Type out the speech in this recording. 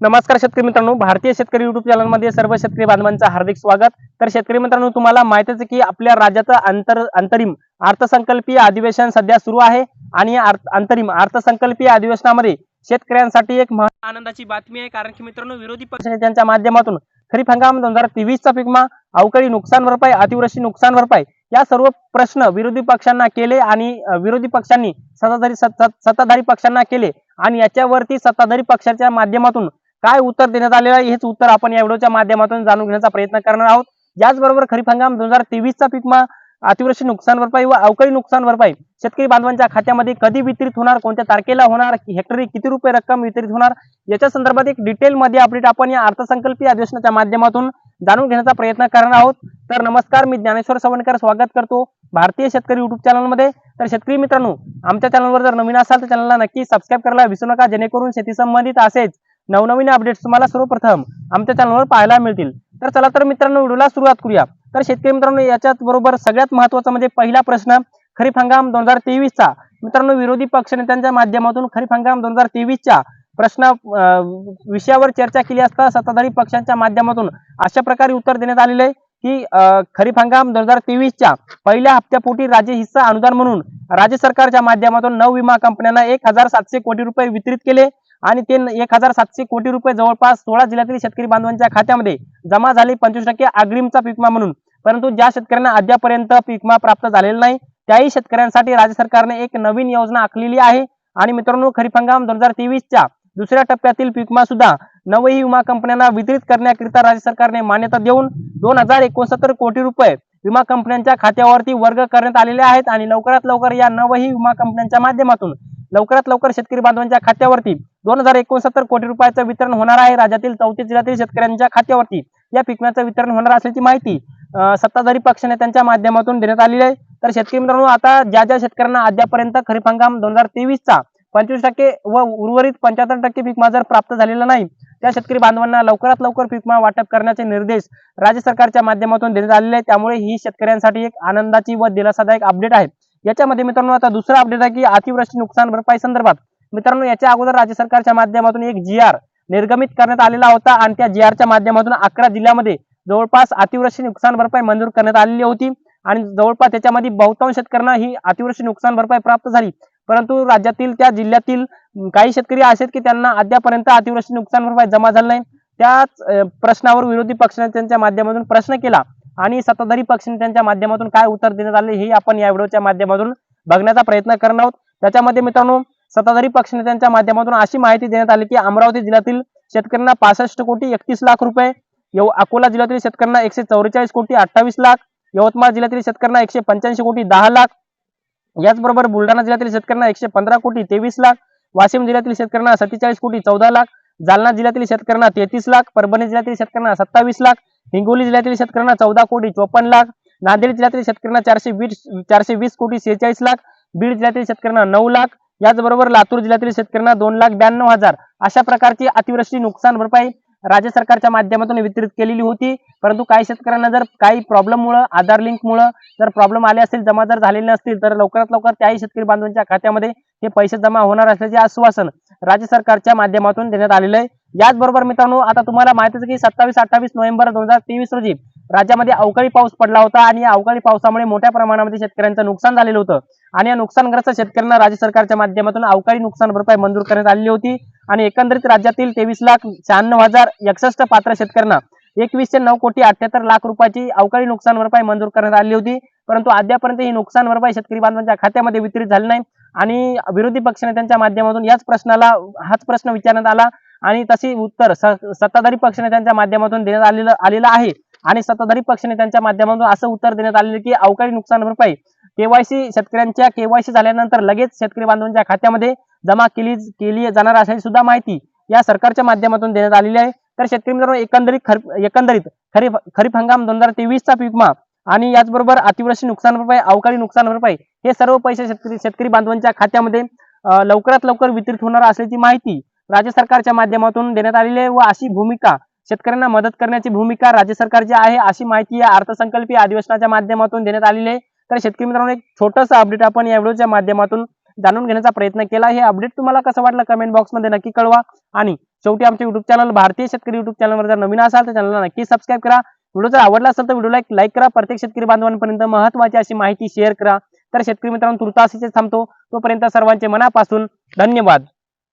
नमस्कार शेतकरी मित्रांनो भारतीय शेतकरी युट्यूब चॅनलमध्ये सर्व शेतकरी बांधवांचं हार्दिक स्वागत. तर शेतकरी मित्रांनो तुम्हाला माहितीच की आपल्या राज्याचं अंतर अंतरिम अर्थसंकल्पीय अधिवेशन सध्या सुरू आहे आणि अर्थ- अंतरिम अर्थसंकल्पीय अधिवेशनामध्ये शेतकऱ्यांसाठी एक मह- आनंदाची बातमी आहे. कारण की मित्रांनो विरोधी पक्षनेत्यांच्या माध्यमातून खरीप हंगाम दोन हजार तेवीसचा पिकमा अवकाळी नुकसान भरपाई अतिवृष्टी नुकसान भरपाई या सर्व प्रश्न विरोधी पक्षांना केले आणि विरोधी पक्षांनी सत्ताधारी सत्ताधारी पक्षांना केले आणि याच्यावरती सत्ताधारी पक्षाच्या माध्यमातून काय उत्तर देण्यात आलेलं आहे? हेच उत्तर आपण या व्हिडिओच्या माध्यमातून जाणून घेण्याचा प्रयत्न करणार आहोत. याचबरोबर खरीप हंगाम दोन हजार तेवीसचा पिकमा अतिवृष्टी नुकसान भरपाई व अवकाळी नुकसान भरपाई शेतकरी बांधवांच्या खात्यामध्ये कधी वितरित होणार कोणत्या तारखेला होणार हेक्टरी किती रुपये रक्कम वितरित होणार याच्या संदर्भात एक डिटेल मध्ये अपडेट आपण या अर्थसंकल्पीय अधिवेशनाच्या माध्यमातून जाणून घेण्याचा प्रयत्न करणार आहोत. तर नमस्कार मी ज्ञानेश्वर सवणकर स्वागत करतो भारतीय शेतकरी युट्यूब चॅनलमध्ये तर शेतकरी मित्रांनो आमच्या चॅनलवर जर नवीन असाल तर चॅनलला नक्की सबस्क्राईब करायला विसरू नका जेणेकरून शेती संबंधित असेच नवनवीन अपडेट्स तुम्हाला सर्वप्रथम आमच्या चॅनलवर पाहायला मिळतील. तर चला तर मित्रांनो व्हिडिओला सुरुवात करूया. तर शेतकरी मित्रांनो याच्यात बरोबर सगळ्यात महत्त्वाचा म्हणजे पहिला प्रश्न खरीप हंगाम दोन हजार तेवीसचा मित्रांनो विरोधी पक्षनेत्यांच्या माध्यमातून खरीप हंगाम दोन हजार तेवीसच्या प्रश्न विषयावर चर्चा केली असता सत्ताधारी पक्षांच्या माध्यमातून अशा प्रकारे उत्तर देण्यात आलेले आहे की अं, खरीप हंगाम दोन हजार तेवीसच्या पहिल्या हप्त्यापोटी राज्य हिस्सा अनुदान म्हणून राज्य सरकारच्या माध्यमातून नऊ विमा कंपन्यांना एक हजार सातशे कोटी रुपये वितरित केले. आणि ते एक हजार सातशे कोटी रुपये जवळपास सोळा जिल्ह्यातील शेतकरी बांधवांच्या खात्यामध्ये जमा झाले. पंचवीस टक्के अग्रिमचा पीकमा म्हणून. परंतु ज्या शेतकऱ्यांना अद्यापर्यंत पीकमा प्राप्त झालेला नाही त्याही शेतकऱ्यांसाठी राज्य सरकारने एक नवीन योजना आखलेली आहे. आणि मित्रांनो खरीप हंगाम दोन हजार तेवीसच्या दुसऱ्या टप्प्यातील पीकमा सुद्धा नवही विमा कंपन्यांना वितरित करण्याकरिता राज्य सरकारने मान्यता देऊन दोन हजार एकोणसत्तर कोटी रुपये विमा कंपन्यांच्या खात्यावरती वर्ग करण्यात आलेले आहेत. आणि लवकरात लवकर या नवही विमा कंपन्यांच्या माध्यमातून लवकरात लवकर शेतकरी बांधवांच्या खात्यावरती दोन हजार एकोणसत्तर कोटी रुपयाचं वितरण होणार आहे. राज्यातील चौतीस जिल्ह्यातील शेतकऱ्यांच्या खात्यावरती या पिकण्याचं वितरण होणार असल्याची माहिती सत्ताधारी सत्ताधारी पक्षनेत्यांच्या माध्यमातून देण्यात आलेली आहे. तर शेतकरी मित्रांनो आता ज्या ज्या शेतकऱ्यांना अद्यापर्यंत खरीप हंगाम दोन हजार तेवीसचा पंचवीस टक्के व उर्वरित पंच्याहत्तर टक्के पीकमा जर प्राप्त झालेला नाही त्या शेतकरी बांधवांना लवकरात लवकर पीकमा वाटप करण्याचे निर्देश राज्य सरकारच्या माध्यमातून देण्यात आलेले आहेत. त्यामुळे ही शेतकऱ्यांसाठी एक आनंदाची व दिलासादायक अपडेट आहे. याच्यामध्ये मित्रांनो आता दुसरा अपडेट आहे की अतिवृष्टी नुकसान भरपाई संदर्भात मित्रांनो याच्या अगोदर राज्य सरकारच्या माध्यमातून एक जी आर निर्गमित करण्यात आलेला होता आणि त्या जी आरच्या माध्यमातून अकरा जिल्ह्यामध्ये जवळपास अतिवृष्टी नुकसान भरपाई मंजूर करण्यात आलेली होती. आणि जवळपास त्याच्यामध्ये बहुतांश शेतकऱ्यांना ही अतिवृष्टी नुकसान भरपाई प्राप्त झाली. परंतु राज्यातील त्या जिल्ह्यातील काही शेतकरी असे की त्यांना अद्यापर्यंत अतिवृष्टी नुकसान भरपाई जमा झाली नाही. त्याच प्रश्नावर विरोधी पक्षनेत्यांच्या माध्यमातून प्रश्न केला आणि सत्ताधारी पक्षनेत्यांच्या माध्यमातून काय उत्तर देण्यात आले हे आपण या व्हिडिओच्या माध्यमातून बघण्याचा प्रयत्न करणार आहोत. त्याच्यामध्ये मित्रांनो सत्ताधारी पक्षनेत्यांच्या माध्यमातून अशी माहिती देण्यात आली की अमरावती जिल्ह्यातील शेतकऱ्यांना पासष्ट कोटी एकतीस लाख रुपये यव अकोला जिल्ह्यातील शेतकऱ्यांना एकशे चौवेचाळीस कोटी अठ्ठावीस लाख यवतमाळ जिल्ह्यातील शेतकऱ्यांना एकशे पंच्याऐंशी कोटी दहा लाख याचबरोबर बुलढाणा जिल्ह्यातील शेतकऱ्यांना एकशे पंधरा कोटी तेवीस लाख वाशिम जिल्ह्यातील शेतकऱ्यांना सत्तेचाळीस कोटी चौदा लाख जालना जिल्ह्यातील शेतकऱ्यांना तेहतीस लाख परभणी जिल्ह्यातील शेतकऱ्यांना सत्तावीस लाख हिंगोली जिल्ह्यातील शेतकऱ्यांना चौदा कोटी चोपन्न लाख नांदेड जिल्ह्यातील शेतकऱ्यांना चारशे वीस चारशे वीस कोटी सेहेचाळीस लाख बीड जिल्ह्यातील शेतकऱ्यांना नऊ लाख याचबरोबर लातूर जिल्ह्यातील शेतकऱ्यांना दोन लाख ब्याण्णव हजार अशा प्रकारची अतिवृष्टी नुकसान भरपाई राज्य सरकारच्या माध्यमातून वितरित केलेली होती. परंतु काही शेतकऱ्यांना जर काही प्रॉब्लेम मुळे आधार लिंकमुळं जर प्रॉब्लेम आले असतील जमा जर झालेले नसतील तर लवकरात लवकर त्याही शेतकरी बांधवांच्या खात्यामध्ये हे पैसे जमा होणार असल्याचे आश्वासन राज्य सरकारच्या माध्यमातून देण्यात आलेलं आहे. याचबरोबर मित्रांनो आता तुम्हाला माहितीच की सत्तावीस अठ्ठावीस नोव्हेंबर दोन हजार तेवीस रोजी राज्यामध्ये अवकाळी पाऊस पडला होता आणि या अवकाळी पावसामुळे मोठ्या प्रमाणामध्ये शेतकऱ्यांचं नुकसान झालेलं होतं. आणि या नुकसानग्रस्त शेतकऱ्यांना राज्य सरकारच्या माध्यमातून अवकाळी नुकसान भरपाई मंजूर करण्यात आलेली होती. आणि एकंदरीत राज्यातील तेवीस लाख शहाण्णव हजार एकसष्ट पात्र शेतकऱ्यांना एकवीसशे नऊ कोटी अठ्याहत्तर लाख रुपयाची अवकाळी नुकसान भरपाई मंजूर करण्यात आली होती. परंतु अद्यापर्यंत ही नुकसान भरपाई शेतकरी बांधवांच्या खात्यामध्ये वितरित झाली नाही. आणि विरोधी पक्षनेत्यांच्या माध्यमातून याच प्रश्नाला हाच प्रश्न विचारण्यात आला. आणि तशी उत्तर सत्ताधारी पक्षनेत्यांच्या माध्यमातून देण्यात आलेलं आलेलं आहे. आणि सत्ताधारी पक्षनेत्यांच्या माध्यमातून असं उत्तर देण्यात आलेलं की अवकाळी नुकसान भरपाई केवायसी शेतकऱ्यांच्या केवायसी झाल्यानंतर लगेच शेतकरी बांधवांच्या खात्यामध्ये जमा केली केली जाणार असल्याची सुद्धा माहिती या सरकारच्या माध्यमातून देण्यात आलेली आहे. तर शेतकरी मित्रांनो एकंदरीत खरीप एकंदरीत खरीप खरीप हंगाम दोन हजार तेवीसचा पीकमा आणि याचबरोबर अतिवृष्टी नुकसान भरपाई अवकाळी नुकसान भरपाई हे सर्व पैसे शेतकरी शेतकरी बांधवांच्या खात्यामध्ये लवकरात लवकर वितरित होणार असल्याची माहिती राज्य सरकारच्या माध्यमातून देण्यात आलेली आहे व अशी भूमिका शेतकऱ्यांना मदत करण्याची भूमिका राज्य सरकारची आहे अशी माहिती या अर्थसंकल्पीय अधिवेशनाच्या माध्यमातून देण्यात आलेली आहे. तर शेतकरी मित्रांनो एक छोटस अपडेट आपण या व्हिडिओच्या माध्यमातून जाणून घेण्याचा प्रयत्न केला. हे अपडेट तुम्हाला कसं वाटलं कमेंट बॉक्समध्ये नक्की कळवा. आणि शेवटी आमचे युट्यूब चॅनल भारतीय शेतकरी युट्यूब चॅनलवर जर नवीन असाल तर चॅनलला नक्की सबस्क्राईब करा. व्हिडिओ जर आवडला असेल तर व्हिडिओला एक लाईक करा. प्रत्येक शेतकरी बांधवांपर्यंत महत्वाची अशी माहिती शेअर करा. तर शेतकरी मित्रांनो तुर्तासीचे थांबतो. तोपर्यंत सर्वांचे मनापासून धन्यवाद.